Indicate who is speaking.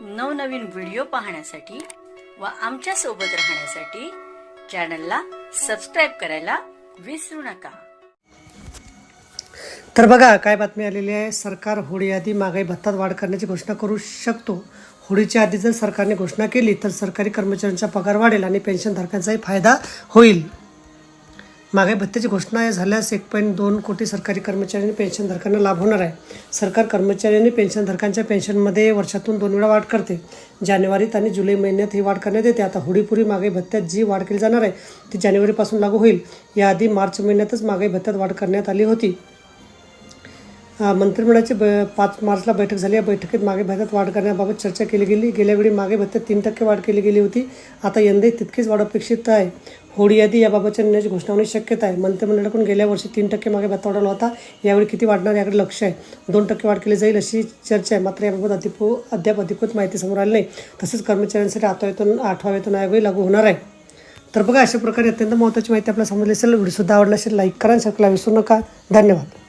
Speaker 1: नवनवीन व्हिडिओ पाहण्यासाठी व आमच्यासोबत राहण्यासाठी चॅनलला सबस्क्राईब करायला विसरू नका.
Speaker 2: तर बघा काय बातमी आलेली आहे. सरकार होळी आधी महागाई भत्तात वाढ करण्याची घोषणा करू शकतो. होळीच्या आधी जर सरकारने घोषणा केली तर सरकारी कर्मचाऱ्यांचा पगार वाढेल आणि पेन्शनधारकांचाही फायदा होईल. मागे भत्त्याची घोषणा झाल्यास एक पॉईंट दोन कोटी सरकारी कर्मचारी आणि पेन्शनधारकांना लाभ होणार आहे. सरकार कर्मचारी आणि पेन्शनधारकांच्या पेन्शनमध्ये वर्षातून दोन वेळा वाढ करते. जानेवारीत आणि जुलै महिन्यात ही वाढ करण्यात येते. आता होडीपुरी मागे भत्त्यात जी वाढ केली जाणार आहे ती जानेवारीपासून लागू होईल. याआधी मार्च महिन्यातच मागे भत्त्यात वाढ करण्यात आली होती. मंत्रिमंडळाची ब पाच मार्चला बैठक झाली. या बैठकीत मागे भत्त्यात वाढ करण्याबाबत चर्चा केली गेली. गेल्यावेळी मागे भत्त्यात तीन टक्के वाढ केली गेली होती. आता यंदाही तितकीच वाढ अपेक्षित आहे. होळी यादी याबाबतच्या निर्णयाची घोषणा होण्याची शक्यता आहे. मंत्रिमंडळाकडून गेल्या वर्षी तीन टक्के मागे भत्ता वाढवला होता. यावेळी किती वाढणार याकडे लक्ष आहे. दोन टक्के वाढ केली जाईल अशी चर्चा आहे. मात्र याबाबत अद्याप अद्याप अधिकृत माहिती समोर आली नाही. तसेच कर्मचाऱ्यांसाठी आता वेतन आठवा वेतन आयोगही लागू होणार आहे. तर बघा अशा प्रकारे अत्यंत महत्त्वाची माहिती आपल्याला समजली असेल व्हिडिओसुद्धा आवडला असेल लाईक करा आणि विसरू नका. धन्यवाद.